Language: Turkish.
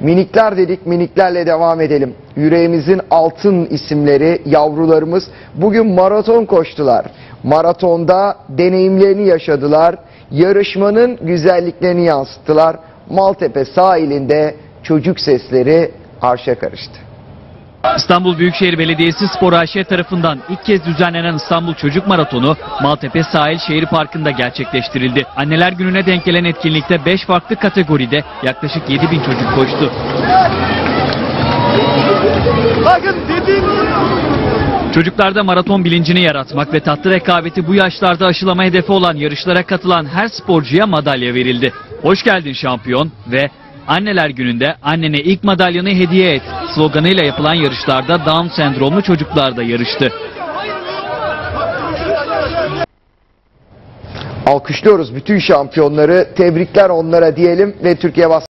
Minikler dedik, miniklerle devam edelim. Yüreğimizin altın isimleri, yavrularımız bugün maraton koştular. Maratonda deneyimlerini yaşadılar. Yarışmanın güzelliklerini yansıttılar. Maltepe sahilinde çocuk sesleri arşa karıştı. İstanbul Büyükşehir Belediyesi Spor AŞ tarafından ilk kez düzenlenen İstanbul Çocuk Maratonu Maltepe Sahil Şehir Parkı'nda gerçekleştirildi. Anneler Günü'ne denk gelen etkinlikte 5 farklı kategoride yaklaşık 7 bin çocuk koştu. Bakın dediğim Çocuklarda maraton bilincini yaratmak ve tatlı rekabeti bu yaşlarda aşılama hedefi olan yarışlara katılan her sporcuya madalya verildi. Hoş geldin şampiyon ve Anneler Günü'nde annene ilk madalyanı hediye et sloganıyla yapılan yarışlarda Down sendromlu çocuklar da yarıştı. Alkışlıyoruz bütün şampiyonları. Tebrikler onlara diyelim ve Türkiye Bas